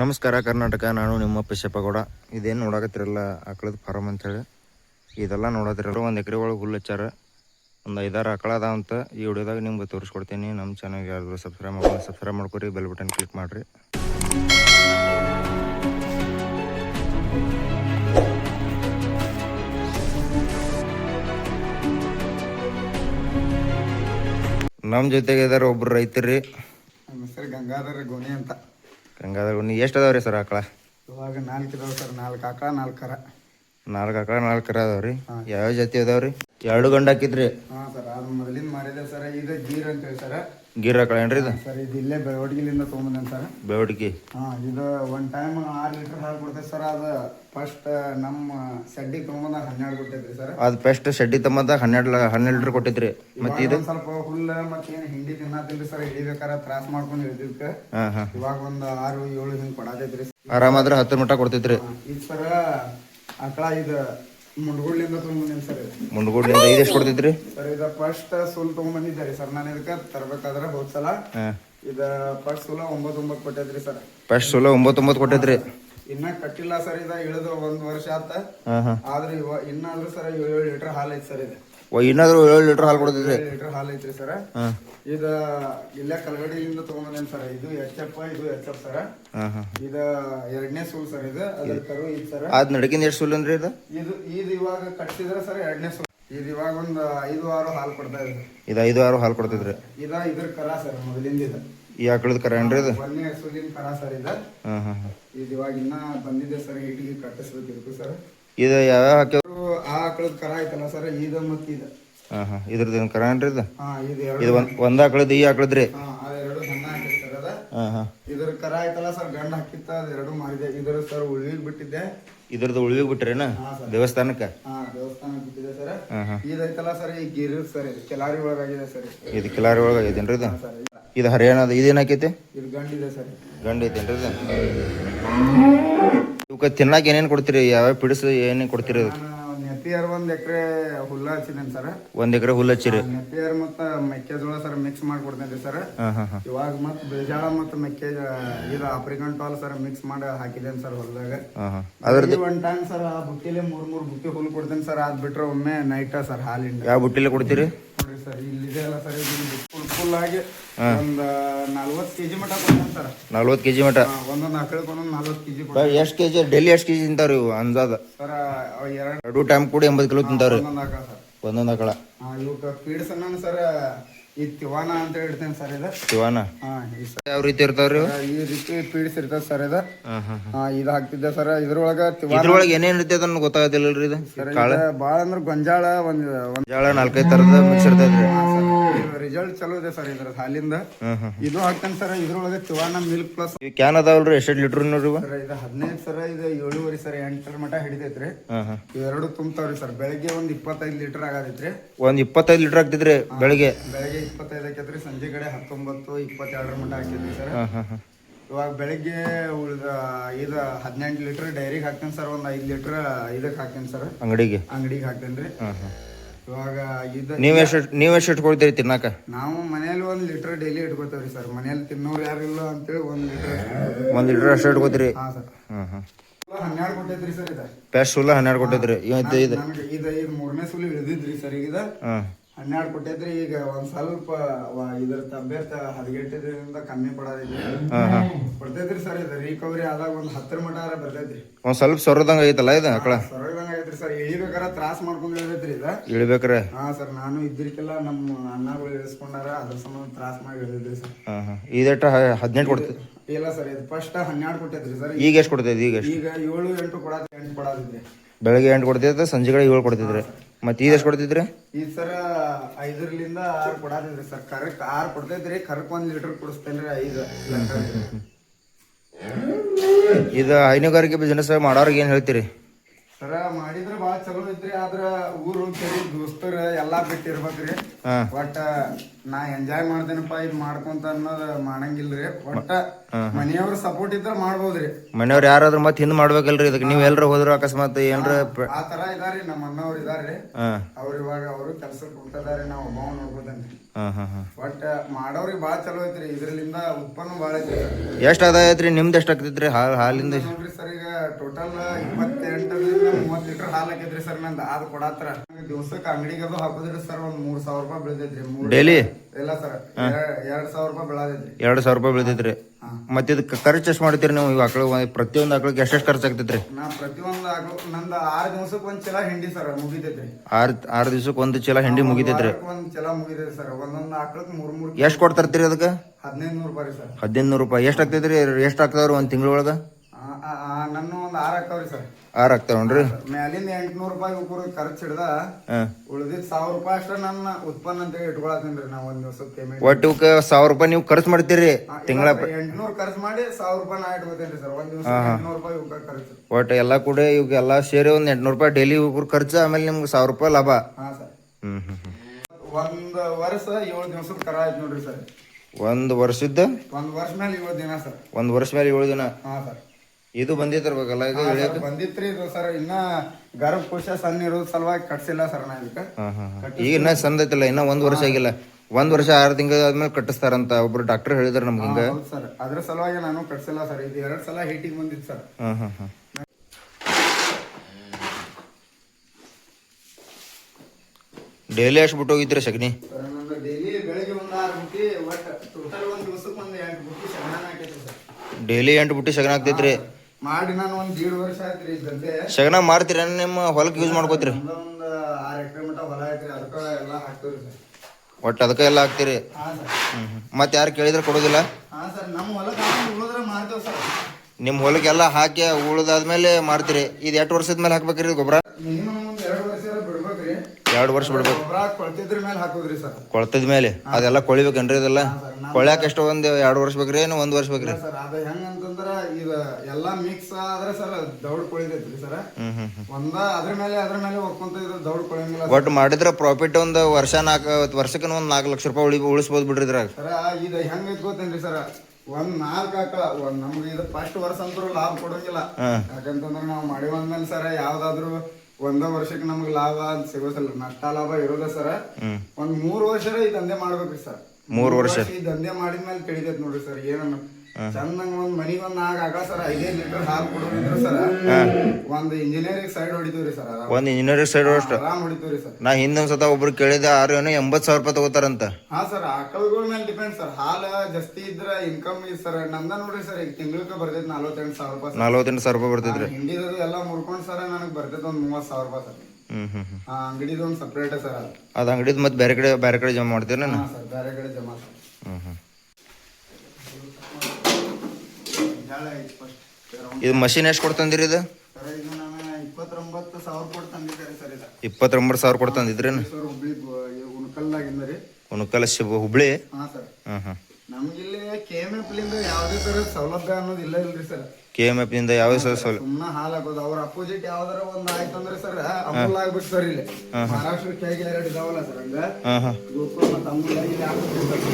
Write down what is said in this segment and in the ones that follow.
ನಮಸ್ಕಾರ, ಕರ್ನಾಟಕ. ನಾನು ನಿಮ್ಮ ಪಿಶಪ್ಪಗೌಡ ಇದೇನು ನೋಡಕತ್ತಿರಲ್ಲ ಆಕಳದ ಫಾರಮ್ ಅಂತೇಳಿ. ಇದೆಲ್ಲ ನೋಡತ್ತಿರಲ್ಲ ಒಂದು ಎಕರೆ ಒಳಗೆ ಹುಲ್ಲು ಹಚ್ಚಾರ. ಒಂದು ಐದಾರು ಆಕಳ ಅದಾವ ಅಂತ ಈ ವಿಡಿಯೋದಾಗ ನಿಮ್ಗೆ ತೋರಿಸ್ಕೊಡ್ತೀನಿ. ನಮ್ಮ ಚಾನಲ್ಗೆ ಯಾರು ಸಬ್ಸ್ಕ್ರೈಬ್ ಮಾಡ್ಕೊಂಡು ಸಬ್ಸ್ಕ್ರೈಬ್ ಮಾಡ್ಕೊರಿ ಬೆಲ್ ಬಟನ್ ಕ್ಲಿಕ್ ಮಾಡಿರಿ. ನಮ್ಮ ಜೊತೆಗೆ ಇದಾರೆ ಒಬ್ರು ರೈತರಿ ಗಂಗಾಧರ ಗೋಣಿ ಅಂತ. ಗಂಗಾಧರ್ ನೀ ಎಷ್ಟು ಅದಾವ್ರಿ ಸರ್ ಆಕಳ? ಇವಾಗ ನಾಲ್ಕು ಇದಾವೆ ಸರ್ ನಾಲ್ಕು ಆಕಳ ನಾಲ್ಕು ಕರ ನಾಲ್ಕು ಆಕಳ ನಾಲ್ಕು ಕರ ಅದಾವ್ರಿ ಯಾವ್ಯಾವ ಜಾತಿ ಅದಾವ್ರಿ? ಎರಡು ಗಂಡು ಹಾಕಿದ್ರಿ. ಹಾ ಸರ್ ಅದು ಮೊದಲಿಂದ ಮಾಡಿದೆ ಸರ್ ಇದು ಗೀರ್ ಅಂತೇಳಿ ಸರ್. ಗೀರ್ ಆಕಳ ಏನ್ರಿ ಇದು? ಸರ್ ಇದು ಇಲ್ಲೇ ಬೆಳವಟಿಗೆಲಿಂದ ತೊಗೊಂಬಂದೇನೆ ಸರ್? ಬೆವಡಿಗೆ ಹಾಂ ಇದು ಒನ್ ಟೈಮ್ ಆರು ಲೀಟ್ರ್ ಹಾಲು ಕೊಡ್ತೈತೆ ಸರ್. ಅದು ಫಸ್ಟ್ ನಮ್ಮ ಶೆಡ್ಡಿ ತೊಗೊಂಬಂದಾಗ ಹನ್ನೆರಡು ಕೊಟ್ಟೈತ್ರಿ ಸರ್. ಅದು ಫಸ್ಟ್ ಶೆಡ್ಡಿ ತಮ್ಮದ ಹನ್ನೆರಡು ಹನ್ನೆರಡು ಲೀಟ್ರ್ ಕೊಟ್ಟಿದ್ರಿ. ಮತ್ತೆ ಇದು? ಒಂದ್ ಸ್ವಲ್ಪ ಹುಲ್ಲು ಮತ್ತೆ ಏನು ಹಿಂಡಿ ತಿನ್ನತ್ತಿಲ್ರಿ ಸರ್. ಹಿಡಿಬೇಕಾರ ತ್ರಾಸ ಮಾಡ್ಕೊಂಡು ಹಿಡಿದಕ್ಕೆ ಹಾಂ ಹಾಂ. ಇವಾಗ ಒಂದು ಆರು ಏಳು ಹಿಂಗೆ ಕೊಡತೈತ್ರಿ ಆರಾಮಾದ್ರೆ ಹತ್ತು ಮಟ್ಟ ಕೊಡ್ತೈತ್ರಿ ಇದು ಸರ ಆಕಳ ಇದು ಮುಂಡ್ಗುಳ್ಳಿಂದ ತೊಗೊಂಬಂದೇನೆ ಸರ್. ಇದು ಮುಂಡ್ಗೂಡ್ಲಿಂದ ಇದು ಎಷ್ಟು ಕೊಡ್ತಿದ್ರಿ? ಸರ್ ಇದು ಫಸ್ಟ್ ಸುಲ್ ತಗೊಂಬಂದಿದ್ದಾರೆ ಸರ್. ನಾನು ಇದಕ್ಕೆ ತರಬೇಕಾದ್ರೆ ಹೋದ್ ಸಲ ಹಾಂ. ಇದು ಫಸ್ಟ್ ಸುಲ ಒಂಬತ್ತು ಒಂಬತ್ತು ಕೊಟ್ಟೈತ್ರಿ ಸರ್. ಫಸ್ಟ್ ಸೋಲ ಇನ್ನ ಕಟ್ಟಿಲ್ಲ ಸರ್ ಇದು ಇಳಿದು ಒಂದ್ ವರ್ಷ ಆತ. ಆದ್ರೆ ಇವ ಇನ್ನಾದ್ರೂ ಸರ್ ಏಳು ಏಳು ಲೀಟರ್ ಹಾಲು ಐತಿ ಸರ್ ಇದು. ಇನ್ನಾದ್ರೂ ಏಳು ಲೀಟರ್ ಹಾಲು ಕೊಡ್ತಿದ್ರೆ? ಲೀಟರ್ ಹಾಲು ಐತ್ರಿ ಸರ್. ಹಾಂ. ಇದು ಇಲ್ಲೇ ಕಲ್ಗಡಿಯಿಂದ ತಗೊಂಡೇನ್ ಸರ್? ಇದು ಎಚ್ ಎಫ್ ಇದು ಎಚ್ ಎಫ್ ಸರ್. ಹಾಂ ಹಾಂ. ಇದು ಎರಡನೇ ಸೂಲ್ ಸರ್ ಇದು. ಅದ್ರ ಕರು ಇದು ಸರ್. ಅದು ನಡಕಿಂದ ಎಷ್ಟು ಸೂಲ್ ಅಂದ್ರಿ ಇದು? ಇದು ಇದು ಇವಾಗ ಕಟ್ಸಿದ್ರೆ ಸರ್ ಎರಡನೇ ಸೂಲ್. ಇದು ಇವಾಗ ಒಂದು ಐದು ಆರು ಹಾಲು ಕೊಡ್ತಾ ಇದೆ ಇದು ಐದು ಆರು ಹಾಲು ಕೊಡ್ತಿದ್ರೆ. ಇದ ಇದ್ರ ಕರ ಸರ್ ಮೊದಲಿಂದ ಇದು. ಈ ಆಕಳದ ಕರ ಏನ್ರಿ ಇದು? ಒಂದನೇ ಸುಲಿನ ಕರ ಸರ್ ಇದು. ಹಾಂ ಹಾಂ ಹಾಂ. ಇದು ಇವಾಗ ಇನ್ನ ಬಂದಿದೆ ಸರ್ ಇಟ್ಟಿಗೆ ಕಟ್ಟಿಸ್ಬೇಕಿತ್ತು ಸರ್. ಇದು ಯಾವ ಹಾಕ್ಯಾವ? ಆ ಆಕಳದ ಕರ ಐತಲ್ಲ ಸರ್ ಇದ ಮತ್ತು ಇದ. ಹಾಂ ಹಾಂ. ಇದ್ರದ್ದು ಏನು ಕರ ಏನ್ರಿ ಇದು? ಹಾ ಇದು ಇದು ಎರಡು ಒಂದು ಒಂದು ಆಕಳದ್ದು ಈ ಆಕಳದ್ರಿ? ಹಾ ಸಣ್ಣ ಅದ. ಹಾಂ ಹಾಂ. ಇದ್ರ ಕರ ಐತಲ್ಲ ಸರ್ ಗಂಡ ಹಾಕಿತ್ತ ಅದೆರಡು ಮಾರಿದೆ. ಇದ್ರ ಸರ್ ಉಳ್ವಿಗ್ ಬಿಟ್ಟಿದ್ದೆ. ಇದ್ರದ್ದು ಉಳಿವಿ ಬಿಟ್ರೇನ? ದೇವಸ್ಥಾನಕ್ಕೆ? ಹಾ ದೇವಸ್ಥಾನ ಬಿಟ್ಟಿದೆ ಸರ್. ಹಾಂ ಹಾಂ. ಇದೈತಲ್ಲ ಸರ್ ಈ ಗಿರಿ ಸರ್ ಇದು. ಕೆಲಾರಿ ಒಳಗಾಗಿದೆ ಸರ್ ಇದು. ಇದು ಕಿಲಾರಿ ಒಳಗೆ ಐತೇನ್ರಿ ಇದು ಸರ್ ಇದು. ಇದು ಹರಿಯಾಣದ ಇದೇನು ಹಾಕೈತಿ? ಇದು ಗಂಡಿದೆ ಸರ್. ಗಂಡ ಐತೇನ್ರಿ ಇದು? ಇವಕ್ಕೆ ತಿನ್ನಾಕ ಏನೇನು ಕೊಡ್ತೀರಿ? ಯಾವ್ಯಾವ ಪಿಡಿಸು ಏನೇನು ಕೊಡ್ತೀರಿ ಒಂದು ಒಂದ್ ಎಕರೆ ಹುಲ್ಲ ಹಚ್ಚಿದ್ದೇನೆ ಸರ್. ಒಂದು ಎಕರೆ ಹುಲ್ಲು ಹಚ್ಚಿರಿ. ನೆತ್ತಿಯರ್ ಮತ್ತ ಮೆಕ್ಕೆಜೋಳ ಸರ್ ಮಿಕ್ಸ್ ಮಾಡಿ ಕೊಡ್ತೇನೆ ಸರ್. ಹಾಂ ಹಾಂ ಹಾಂ. ಇವಾಗ ಮತ್ತೆ ಬೇಜಾಳ ಮತ್ತು ಮೆಕ್ಕೆ ಇದು ಆಫ್ರಿಕನ್ ಟಾಲ್ ಸರ್ ಮಿಕ್ಸ್ ಮಾಡಿ ಹಾಕಿದ್ದೇನೆ ಸರ್ ಹೊಲದಾಗ. ಹಾಂ ಹಾಂ. ಅದ್ರದ್ದು ಒಂದ್ ಟೈಮ್ ಸರ್ ಆ ಬುಟ್ಟಿಲೆ ಮೂರ್ ಮೂರು ಬುಟ್ಟಿ ಹುಲ್ಲು ಕೊಡ್ತೇನೆ ಸರ್. ಅದ್ ಬಿಟ್ರೆ ಒಮ್ಮೆ ನೈಟ್ ಸರ್ ಹಾಲಿಂದ. ಯಾವ ಬುಟ್ಟಿಲಿ ಕೊಡ್ತೀರಿ? ನೋಡ್ರಿ ಸರ್. ಇಲ್ಲಿದೆ ಅಲ್ಲ ಸರ್ ಫುಲ್ ಫುಲ್ ಆಗಿ ಒಂದು ನಲ್ವತ್ತು ಕೆಜಿ ಮಟ ನಲ್ವತ್ತು ಕೆ ಜಿ ಮಟ ಒಂದೊಂದು ಆಕಳಕ್ಕೆ ಒಂದೊಂದು ನಲ್ವತ್ತು ಕೆಜಿ ಎಷ್ಟು ಕೆ ಜಿ ಡೈಲಿ ಎಷ್ಟು ಕೆ ಜಿ ತಿಂತಾವ್ರಿ ಇವು ಸರ್ ಎರಡು ಟೈಮ್ ಕೂಡ ಎಂಬತ್ತು ಕಿಲೋ ತಿಂತಾವ್ರಿ. ಒಂದೊಂದು ಆಕಳ ಸರ್. ಒಂದೊಂದು ಆಕಳ. ಇವಕ್ಕೆ ಫೀಡ್ಸ್ ಅನ್ನ ಸರ್ ಈ ತಿವಾನ ಅಂತ ಇಡ್ತೇನೆ ಸರ್ ಇದು. ಶಿವಾನ ಹಾ ಈ ಸರ್. ಯಾವ ರೀತಿ ಇರ್ತಾವ್ರಿ ಇವು? ಈ ರೀತಿ ಪೀಡ್ಸ್ ಇರ್ತದೆ ಸರ್ ಇದು. ಹಾಂ ಹಾಂ ಹಾಂ. ಇದು ಹಾಕ್ತಿದ್ದೆ ಸರ್. ಇದ್ರೊಳಗ ತಿವಾನ ಇದ್ರೊಳಗೆ ಏನೇನು ಇರ್ತೈತೆ ಅನ್ನೋ ಗೊತ್ತಾಗತ್ತಿಲ್ಲರಿ ಇದು? ಕಾಳು? ಭಾಳ ಅಂದ್ರೆ ಗೊಂಜಾಳ ಒಂದ್ ಒಂದ್ ಜಾಳ ನಾಲ್ಕೈದು ಥರದ ಮಿಕ್ಸ್ ಇರ್ತೈತ್ರಿ. ರಿಸಲ್ಟ್ ಚಲೋ ಇದೆ ಸರ್ ಇದ್ರ ಹಾಲಿಂದ. ಹ್ಞೂ ಇದು ಹಾಕ್ತೇನೆ ಸರ್ ಇದ್ರೊಳಗೆ ತಿವಾನ ಮಿಲ್ಕ್ ಪ್ಲಸ್ ಇವು ಕ್ಯಾನ್ ಅದಾವಲ್ರಿ ಎಷ್ಟು ಲೀಟರ್ ನೋಡ್ರಿ ಇವು? ಸರ್ ಇದು ಹದಿನೈದು ಸರ ಇದು ಏಳುವರೆ ಸರ್ ಎಂಟರ ಮಟ ಹಿಡಿತೈತ್ರಿ. ಹಾ ಹಾ. ಇವೆರಡು ತುಂಬ್ತಾವ್ರಿ ಸರ್. ಬೆಳಗ್ಗೆ ಒಂದ್ ಇಪ್ಪತ್ತೈದು ಲೀಟರ್ ಆಗತೈತ್ರಿ. ಒಂದ್ ಇಪ್ಪತ್ತೈದು ಲೀಟರ್ ಆಗ್ತಿದ್ರಿ ಬೆಳಿಗ್ಗೆ? ಬೆಳಗ್ಗೆ ಇಪ್ಪತ್ತೈದು ಆಕೈತ್ರಿ ಸಂಜೆ ಕಡೆ ಹತ್ತೊಂಬತ್ತು ಇಪ್ಪತ್ತೆರಡರ ಮಟ್ಟ ಹಾಕಿದ್ವಿ ಸರ್. ಇವಾಗ ಬೆಳಗ್ಗೆ ಉಳಿದ ಇದು ಹದಿನೆಂಟು ಲೀಟರ್ ಡೈರಿಗೆ ಹಾಕ್ತೇನೆ ಸರ್ ಒಂದು ಐದು ಲೀಟರ್ ಇದಕ್ಕೆ ಹಾಕ್ತೇನೆ ಸರ್. ಅಂಗಡಿಗೆ? ಅಂಗಡಿಗೆ ಹಾಕ್ತೇನೆ ರೀ. ಇವಾಗ ಇದು ನೀವು ಎಷ್ಟು ನೀವು ಎಷ್ಟು ಇಟ್ಕೊಳ್ತೀರಿ ತಿನ್ನಾಕ? ನಾವು ಮನೇಲಿ ಒಂದು ಲೀಟರ್ ಡೈಲಿ ಇಟ್ಕೋತೇವ್ರಿ ಸರ್. ಮನೇಲಿ ತಿನ್ನೋರು ಯಾರು ಇಲ್ಲ ಅಂತೇಳಿ ಒಂದು ಲೀಟರ್ ಒಂದು ಲೀಟರ್ ಅಷ್ಟು ಇಟ್ಕೋತೀರಿ? ಹಾಂ ಸರ್. ಹಾಂ ಹಾಂ ಹನ್ನೆರಡು ಕೊಟ್ಟೈತ್ರಿ ಸರ್ ಇದು. ಪ್ಯಾಸ್ಟ್ ಸುಲ್ಲ ಹನ್ನೆರಡು ಕೊಟ್ಟೈತ್ರಿ. ಇವತ್ತು ಇದು ಇದು ಮೂರನೇ ಸುಲ್ಲ ಇಳಿದಿದ್ರಿ ಸರ್ ಈಗ. ಇದು ಹಾಂ. ಹನ್ನೆರಡು ಕೊಟ್ಟೈತ್ರಿ ಈಗ ಒಂದ್ ಸ್ವಲ್ಪ ವ- ಇದ್ರ ತಬ್ಯತ್ ಹದಗೆಟ್ಟಿದ್ರಿಂದ ಕಮ್ಮಿ ಹಾಂ ಕೊಡ್ತೈತ್ರಿ ಸರ್ ಇದು ರಿಕವರಿ ಆದಾಗ ಒಂದ್ ಹತ್ತರ ಮಟ ಬರ್ತೈತ್ರಿ. ಒಂದು ಸ್ವಲ್ಪ ಸೊರದಂಗೆ ಐತಲ್ಲ ಇದು ಆಕಳ? ಸೊರಗದಂಗ ಆಗೈತ್ರಿ ಸರ್. ಇಳಿಬೇಕಾರ ತ್ರಾಸ ಮಾಡ್ಕೊಂಡು ಇಳಿದೈತ್ರಿ ಇದ ಇಳಿಬೇಕ್ರೆ. ಹಾ ಸರ್ ನಾನು ಇದ್ರಿಕೆಲ್ಲ ನಮ್ಮ ಅಣ್ಣಗಳು ಇಳಿಸ್ಕೊಂಡಾರ ಅದ್ರ ಸಂಬಂಧ ತ್ರಾಸ ಮಾಡಿ ಇಳಿದ್ರಿ ಸರ್. ಹಾಂ ಹಾಂ. ಇದೆಟ್ಟ ಹದಿನೆಂಟು ಕೊಡ್ತೈತಿ ಇಲ್ಲ ಸರ್ ಇದು ಫಸ್ಟ್ ಹನ್ನೆರಡು ಕೊಟ್ಟೈತ್ರಿ ಸರ್. ಈಗ ಎಷ್ಟು ಕೊಡ್ತೈತಿ ಈಗ ಎಷ್ಟು? ಈಗ ಏಳು ಎಂಟು ಕೊಡೋದು ಎಂಟು ಕೊಡೋದಿದ್ರಿ ಬೆಳಗ್ಗೆ ಎಂಟು ಕೊಡ್ತಿದ್ರೆ ಸಂಜೆ ಕಡೆ ಏಳು ಕೊಡ್ತಿದ್ರಿ. ಮತ್ತೆ ಇದು ಎಷ್ಟು ಕೊಡ್ತಿದ್ರಿ? ಈ ಸರ ಐದರಿಂದ ಆರು ಕೊಡಾತಿದ್ರಿ ಸರ್. ಕರೆಕ್ಟ್ ಆರು ಕೊಡ್ತೈತ್ರಿ ಕರೆಕ್ಟ್ ಒಂದು ಲೀಟರ್ ಕೊಡಿಸ್ತೇನೆ ಐದು. ಇದು ಹೈನುಗಾರಿಕೆ ಬಿಸ್ನೆಸ್ ಮಾಡೋರಿಗೆ ಏನು ಹೇಳ್ತೀರಿ? ಸರ ಮಾಡಿದ್ರೆ ಭಾಳ ಚಲೋ ಐತ್ರಿ ಆದ್ರೆ ಊರು ದೋಸ್ತರ್ ಎಲ್ಲಾ ಬಿಟ್ಟಿರ್ಬೇಕ್ರಿ. ಒಟ್ಟ ನಾ ಎಂಜಾಯ್ ಮಾಡ್ತೇನಪ್ಪ ಇದು ಮಾಡ್ಕೊಂತ ಅನ್ನೋದು ಮಾಡಂಗಿಲ್ರಿ. ಒಟ್ಟ ಮನೆಯವ್ರ ಸಪೋರ್ಟ್ ಇದ್ರ ಮಾಡ್ಬೋದ್ರಿ. ಮನೆಯವ್ರು ಯಾರಾದ್ರೂ ಮತ್ತೆ ಹಿಂದ್ ಮಾಡ್ಬೇಕಲ್ರಿ ಇದಕ್ಕೆ ನೀವ್ ಎಲ್ರು ಹೋದ್ರು ಅಕಸ್ಮಾತ್ ಏನ್ರ ಆ ತರ ಇದಾರಿ ನಮ್ಮ ಅಣ್ಣವ್ರು ಇದಾರ್ರಿ. ಅವ್ರ ಇವಾಗ ಅವರು ಕೆಲ್ಸಕ್ಕೆ ಹೋಗ್ತದಾರಿ ನಾವು ಒಬ್ಬವ ನೋಡ್ಬೋದನ್ರಿ ಒಟ್ಟ ಮಾಡೋರಿಗೆ ಬಾಳ ಚಲೋ ಐತ್ರಿ ಇದ್ರಲಿಂದ ಉತ್ಪನ್ನ ಬಾಳ ಐತ್ರಿ. ಎಷ್ಟ್ ಆದಾಯ ಐತ್ರಿ? ನಿಮ್ದು ಎಷ್ಟ್ ಆಗ್ತೈತ್ರಿ? ಹಾಲ್ ಹಾಲಿಂದ ನೋಡ್ರಿ ಸರ್ ಈಗ ಟೋಟಲ್ ಇಪ್ಪತ್ತೆಂಟರಿಂದ ಮೂವತ್ ಲೀಟರ್ ಹಾಲು ಹಾಕೈತ್ರಿ ಸರ್ ನಂದು ಅದು ಕೊಡತ್ರ. ದಿವಸಕ್ಕೆ ಅಂಗಡಿಗೆ ಅದು ಹಾಕೋದ್ರಿ ಸರ್ ಒಂದ್ ಮೂರ್ ಸಾವಿರ ರೂಪಾಯಿ ಬೀಳ್ತೈತ್ರಿ. ಮೂರ್ ಡೈಲಿ ಇಲ್ಲ ಸರ್ ಎರಡ್ ಸಾವಿರ ರೂಪಾಯಿ ಎರಡು ಸಾವಿರ ರೂಪಾಯಿ ಬೀಳ್ತೈತ್ರಿ ಮತ್ತೆ ಇದಕ್ಕೆ ಖರ್ಚು ಎಷ್ಟು ಮಾಡ್ತೀರಿ ನೀವು? ಇವು ಆಕಳು ಪ್ರತಿಯೊಂದು ಆಕಳಿಗೆ ಎಷ್ಟೆಷ್ಟು ಖರ್ಚು ಆಗ್ತೈತ್ರಿ? ನಾ ಪ್ರತಿಯೊಂದು ಆಕಳು ನಂದು ಆರು ದಿವಸಕ್ಕೆ ಒಂದ್ ಚಲ ಹಿಂಡಿ ಸರ್ ಮುಗಿತೈತ್ರಿ. ಆರು ಆರು ದಿವ್ಸಕ್ಕೆ ಒಂದು ಚೀಲ ಹಿಂಡಿ ಮುಗಿತೈತ್ರಿ. ವಾರಕ್ಕೆ ಚೀಲ ಚಲ ಮುಗಿತೈತಿ ಸರ್ ಒಂದೊಂದು ಆಕಳಕ್ಕೆ ಮೂರ್ ಮೂರ್ ಎಷ್ಟು ಕೊಡ್ತಾರ್ತೀರಿ ಅದಕ್ಕೆ? ಹದಿನೈದು ನೂರು ರೂಪಾಯಿ ಸರ್. ಹದಿನೈದು ನೂರು ರೂಪಾಯಿ. ಎಷ್ಟು ಆಗ್ತೈತ್ರಿ ಎಷ್ಟು ಆಗ್ತಾವ್ರಿ ಒಂದು ತಿಂಗಳೊಳಗೆ ನನ್ನ ಒಂದು ಆರು ಹಾಕವ್ರಿ ಸರ್. ಆರು ನೋಡ್ರಿ. ಮ್ಯಾಲಿಂದ ಎಂಟ್ನೂರು ರೂಪಾಯಿ ಉಕ್ಕೂರು ಖರ್ಚು ಹಿಡ್ದ ಉಳಿದಿದ್ ಸಾವಿರ ರೂಪಾಯಿ ಅಷ್ಟ ನನ್ನ ಉತ್ಪನ್ನ ಅಂತ ಇಟ್ಕೊಳತ್ತೀನಿ ನಾ ಒಂದ್ ದಿವ್ಸಕ್ಕೆ ಪೇಮೆಂಟ್ ಒಟ್ಟು ಇವಕ್ಕೆ ಸಾವಿರ ರೂಪಾಯಿ ನೀವು ಖರ್ಚು ಮಾಡ್ತೀರಿ? ತಿಂಗಳ ಎಂಟ್ನೂರು ಖರ್ಚು ಮಾಡಿ ಸಾವಿರ ರೂಪಾಯಿ ನಾ ಇಟ್ಕೋತೇನ್ರಿ ಸರ್. ಒಂದ್ ದಿವಸ ಎಂಟ್ನೂರು ರೂಪಾಯಿ ಖರ್ಚು. ಒಟ್ಟು ಎಲ್ಲ ಕೂಡ ಇವಾಗ ಎಲ್ಲ ಸೇರಿ ಒಂದ್ ಎಂಟ್ನೂರು ರೂಪಾಯಿ ಡೈಲಿ ಇವ್ರ ಖರ್ಚು ಆಮೇಲೆ ನಿಮ್ಗೆ ಸಾವಿರ ರೂಪಾಯಿ ಲಾಭ. ಹಾ ಸರ್. ಹ್ಞೂ ಒಂದ್ ವರ್ಷ ಏಳು ದಿವ್ಸದ ಕರ ಆಯ್ತು ನೋಡ್ರಿ ಸರ್. ಒಂದ್ ವರ್ಷದ ಒಂದ್ ವರ್ಷ ಮೇಲೆ ಏಳು ದಿನ ಸರ್. ಒಂದ್ ವರ್ಷ ಮೇಲೆ ಏಳು ದಿನ? ಹಾ ಸರ್. ಇದು ಬಂದಿತ್ತಿರ್ಬೇಕಲ್ಲ ಇದು ಬಂದಿತ್ರಿ ಇದು ಸರ್. ಇನ್ನ ಗರ್ಭ ಕೋಶ ಸಣ್ಣ ಇರೋದ್ ಸಲುವಾಗಿ ಕಟ್ಸಿಲ್ಲ ಸರ್ ನಾ ಇದಕ್ಕೆ. ಹಾಂ ಹಾಂ ಹಾಂ. ಈಗ ಇನ್ನ ಸಂದೈತಿಲ್ಲ ಇನ್ನ ಒಂದು ವರ್ಷ ಆಗಿಲ್ಲ. ಒಂದ್ ವರ್ಷ ಆರು ತಿಂಗಳ ಆದ್ಮೇಲೆ ಕಟ್ಟಿಸ್ತಾರಂತ ಒಬ್ರು ಡಾಕ್ಟರ್ ಹೇಳಿದ್ರು ನಮ್ಗೆ ಹಿಂಗೆ. ಸರ್. ಅದ್ರ ಸಲುವಾಗಿ ನಾನು ಕಟ್ಸಿಲ್ಲ ಸರ್. ಇದು ಎರಡ್ ಸಲ ಹೀಟಿಗೆ ಬಂದಿತ್ತು ಸರ್. ಹಾಂ ಹಾಂ ಹಾಂ. ಡೈಲಿ ಅಷ್ಟು ಬಿಟ್ಟು ಹೋಗಿದ್ರೆ ಸಗಣಿ ಡೈಲಿ ಬೆಳಿಗ್ಗೆ ಒಂದು ಆರು ಬುಟ್ಟಿ ಒಟ್ಟು ಟೋಟಲ್ ಒಂದ್ ದಿವಸಕ್ಕೆ ಒಂದು ಎಂಟು ಬುಟ್ಟಿ ಹಾಕೈತಿ ಸರ್. ಡೈಲಿ ಎಂಟು ಬುಟ್ಟಿ ಸಗಣ ಆಗ್ತೈತ್ರಿ ಮಾಡಿ ನಾನು ಒಂದ್ ದೀಡ್ ವರ್ಷ ಆಯ್ತ್ರಿ ಗದ್ದೆ. ಶಗನ ಮಾರ್ತೀರ ನಿಮ್ಮ ಹೊಲಕ್ಕೆ ಯೂಸ್ ಮಾಡ್ಕೋತೀರಿ? ನಮ್ದು ಒಂದ್ ಆರ್ ಎಕರೆ ಮಟ್ಟ ಹೊಲ ಐತ್ರಿ ಅದಕ್ಕ ಎಲ್ಲ ಹಾಕ್ತೀವಿ ಸರ್. ಒಟ್ಟು ಅದಕ್ಕೆ ಎಲ್ಲ ಹಾಕ್ತೀರಿ? ಹ್ಮ್ ಸರ್. ಹ್ಞೂ ಹ್ಞೂ ಮತ್ತೆ ಯಾರು ಕೇಳಿದ್ರೆ ಕೊಡೋದಿಲ್ಲ? ಹಾ ಸರ್ ನಮ್ಮ ಹೊಲಕ್ಕೆ ಹಾಕೊಂಡು ಉಳಿದ್ರೆ ಮಾಡ್ತೇವೆ ಸರ್. ನಿಮ್ಮ ಹೊಲಕ್ಕೆಲ್ಲ ಹಾಕಿ ಉಳಿದಾದ್ಮೇಲೆ ಮಾರ್ತೀರಿ. ಇದು ಎಷ್ಟು ವರ್ಷದ ಮೇಲೆ ಹಾಕ್ಬೇಕ್ರಿ ಗೊಬ್ಬರ? ಮಿನಿಮಮ್ ಒಂದ್ ಎರಡು ವರ್ಷ ಬಿಡ್ಬೇಕ್ರಿ ಎರಡು ವರ್ಷ ಬಿಡ್ಬೇಕು. ಕೊಳ್ತಿದ್ರ ಮೇಲೆ ಹಾಕೋದ್ರಿ ಸರ್. ಕೊಳ್ತದ ಮೇಲೆ? ಅದೆಲ್ಲ ಕೊಳಿಬೇಕೇನ್ರಿ ಇದೆಲ್ಲ? ಸರ್ ಕೊಳ್ಯಾಕ ಎಷ್ಟು ಒಂದು ಎರಡು ವರ್ಷ ಬೇಕ್ರಿ ಏನು ಒಂದು ವರ್ಷ ಬೇಕ್ರಿ? ಸರ್ ಅದ ಹೆಂಗಂತಂದ್ರ ಈಗ ಎಲ್ಲಾ ಮಿಕ್ಸ್ ಆದ್ರೆ ಸರ್ ದೌಡ್ ಕೊಳಿದೈತ್ರಿ ಸರ್. ಒಂದ ಅದ್ರ ಮೇಲೆ ಅದ್ರ ಮೇಲೆ ಇದ್ರ ದೌಡ್ ಕೊಳಂಗಿಲ್ಲ ಒಟ್ಟು ಮಾಡಿದ್ರೆ ಪ್ರಾಫಿಟ್ ಒಂದು ವರ್ಷ ನಾಲ್ಕು ವರ್ಷಕ್ಕೆ ಒಂದು ನಾಲ್ಕು ಲಕ್ಷ ರೂಪಾಯಿ ಉಳಿ ಉಳಿಸ್ಬೋದು ಬಿಡ್ರಿ ಇದ್ರಾಗ. ಸರ ಇದು ಹೆಂಗ್ ಗೊತ್ತೇನ್ರಿ ಸರ್? ಒಂದ್ ನಾಲ್ಕು ಆಕಳ ಒಂದ್ ನಮ್ಗೆ ಇದು ಫಸ್ಟ್ ವರ್ಷ ಅಂತೂ ಲಾಭ ಕೊಡಂಗಿಲ್ಲ. ಯಾಕಂತಂದ್ರೆ ನಾವು ಮಾಡಿ ಬಂದ್ಮೇಲೆ ಸರ ಯಾವ್ದಾದ್ರು ಒಂದ ವರ್ಷಕ್ಕೆ ನಮ್ಗೆ ಲಾಭ ಅಂತ ಸಿಗೋದಿಲ್ಲ. ನಷ್ಟ ಲಾಭ ಇರೋದ ಸರ್ ಒಂದ್ ಮೂರ್ ವರ್ಷ ಈ ದಂಧೆ ಮಾಡ್ಬೇಕ್ರಿ ಸರ್ ಮೂರ್ ವರ್ಷ. ಈ ದಂಧೆ ಮಾಡಿದ್ಮೇಲೆ ತಿಳಿತೈತಿ ನೋಡ್ರಿ ಸರ್ ಏನನ್ನ ಚಂದಂಗ ಒಂದ್ ಮನಿಗ್ ಒಂದ್ ನಾಲ್ಕು ಆಗ ಸರ್ ಐದೈದು ಲೀಟರ್ ಹಾಲು ಕೊಡೋದಿದ್ರ ಸರ್. ಒಂದ್ ಇಂಜಿನಿಯರಿಂಗ್ ಸೈಡ್ ಹೊಡಿತೀವ್ರಿ ಸರ್ ಒಂದ್ ಇಂಜಿನಿಯರಿಂಗ್ ಸೈಡ್ ಅಷ್ಟು. ಆರಾಮ್ ಹೊಡಿತೀವ್ರಿ ಸರ್. ನಾ ಹಿಂದೊಂದು ಸತ ಒಬ್ರು ಕೇಳಿದ ಆರು ಏನೋ ಎಂಬತ್ ಸಾವಿರ ರೂಪಾಯಿ ತಗೋತಾರಂತ. ಹಾ ಸರ್ ಆಕಳುಗಳ ಮೇಲೆ ಡಿಪೆಂಡ್ ಸರ್. ಹಾಲು ಜಾಸ್ತಿ ಇದ್ರ ಇನ್ಕಮ್ ಸರ್. ನಂದ ನೋಡ್ರಿ ಸರ್ ಈಗ ತಿಂಗಳಿಗೆ ಬರ್ತೈತಿ ನಲ್ವತ್ತೆಂಟು ಸಾವಿರ ರೂಪಾಯಿ ನಲ್ವತ್ತೆಂಟು ಸಾವಿರ ರೂಪಾಯಿ ಬರ್ತೈತ್ರಿ ಹಿಂಡಿದದು ಎಲ್ಲ ಮುರ್ಕೊಂಡ್ ಸರ್ ನನಗೆ ಬರ್ತೈತೆ ಒಂದು ಮೂವತ್ ಸಾವಿರ ರೂಪಾಯಿ ಸರ್. ಅಂಗಡಿದು ಒಂದು ಸಪ್ರೇಟ್ ಸರ್ ಅದು. ಅಂಗಡಿದ ಮತ್ತೆ ಬೇರೆ ಕಡೆ ಬೇರೆ ಕಡೆ ಜಮಾ ಮಾಡ್ತೀರಾ ನಾನು ಬೇರೆ ಕಡೆ ಜಮಾ ಸರ್ ಹ್ಞೂ ಹ್ಞೂ ಜಾಳ ಐತಿ ಫಸ್ಟ್ ಇದು ಮಷಿನ್ ಎಷ್ಟು ಕೊಡ್ತಂದಿರಿ ಇದು? ಸರ್ ಇಪ್ಪತ್ತೊಂಬತ್ತು ಸಾವಿರ ಕೊಟ್ಟು ತಂದಿದ್ದಾರೆ ಸರ್ ಇದು. ಇಪ್ಪತ್ತೊಂಬತ್ತು ಸಾವಿರ ಕೊಡ್ತಂದಿದ್ರೇನು ಸರ್ ಹುಬ್ಳಿ ಉಣಕಲ್ಲಾಗಿಂದ ರೀ. ಉಣಕಲ ಶಿವ ಹುಬ್ಳಿ? ಹಾ ಸರ್. ಹಾಂ ಹಾಂ ನಮಗಿಲ್ಲಿ ಕೆ ಎಂ ಎಫ್ ಲಿಂದ ಯಾವುದೇ ತರ ಸೌಲಭ್ಯ ಅನ್ನೋದು ಇಲ್ಲ ಇಲ್ರಿ ಸರ್. ಕೆ ಎಂ ಎಫ್ನಿಂದ ಯಾವ ಸೌಲಭ್ಯ ಸುಮ್ಮನೆ ಹಾಲು ಹಾಕೋದು. ಅವ್ರ ಅಪೋಸಿಟ್ ಯಾವ್ದಾರ ಒಂದ್ ಆಯ್ತಂದ್ರೆ ಸರ್ ಅಮೂಲ್ ಆಗ್ಬೇಕು ಸರ್ ಇಲ್ಲಿ. ಮಹಾರಾಷ್ಟ್ರಕ್ಕೆ ಹೇಗೆ ಎರಡು ಇದಾವಲ್ಲ ಸರ್ ಹಂಗ? ಗೋಕುಲ್ ಮತ್ತು ಅಮೂಲ್ ಇಲ್ಲಿ ಆಗ್ಬೇಕು ಸರ್.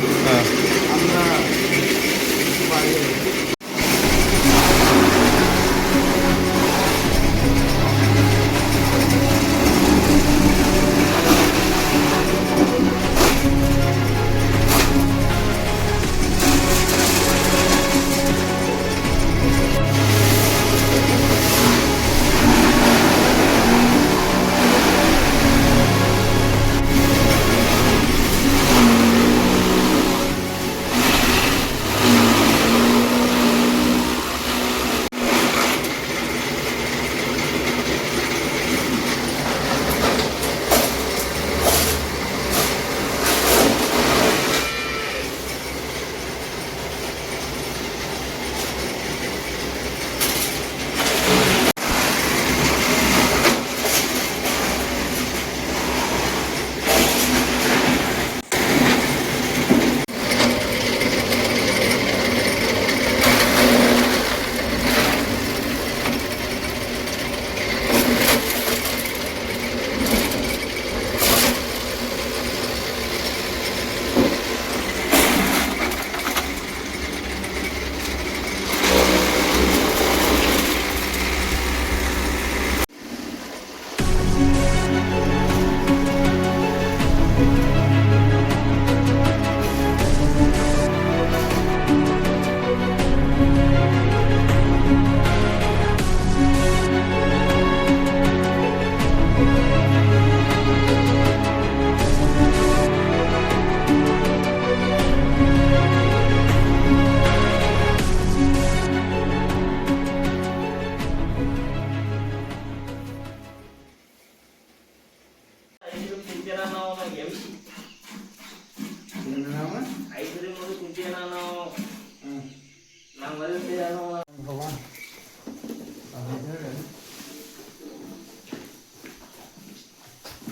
ನಾವು?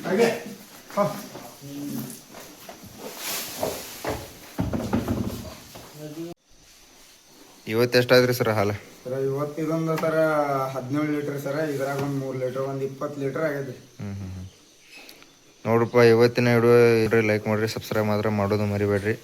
ಹಾಗೆ ಹೋ. ಇವತ್ತು ಎಷ್ಟಾದ್ರಿ ಸರ್ ಹಾಲು ಸರ ಇವತ್ತು ಇದೊಂದು ಸರ ಹದಿನೇಳು ಲೀಟ್ರ್ ಸರ ಇದ್ರಾಗ ಒಂದು ಮೂರು ಲೀಟ್ರ್ ಒಂದು ಇಪ್ಪತ್ತು ಲೀಟ್ರ್ ಆಗ್ಯದ ಹ್ಞೂ ಹ್ಞೂ ಹ್ಞೂ ನೋಡ್ರಪ್ಪ ಇವತ್ತಿನ ವಿಡಿಯೋ ಲೈಕ್ ಮಾಡಿರಿ ಸಬ್ಸ್ಕ್ರೈಬ್ ಮಾತ್ರ ಮಾಡೋದು ಮರಿಬೇಡ್ರಿ.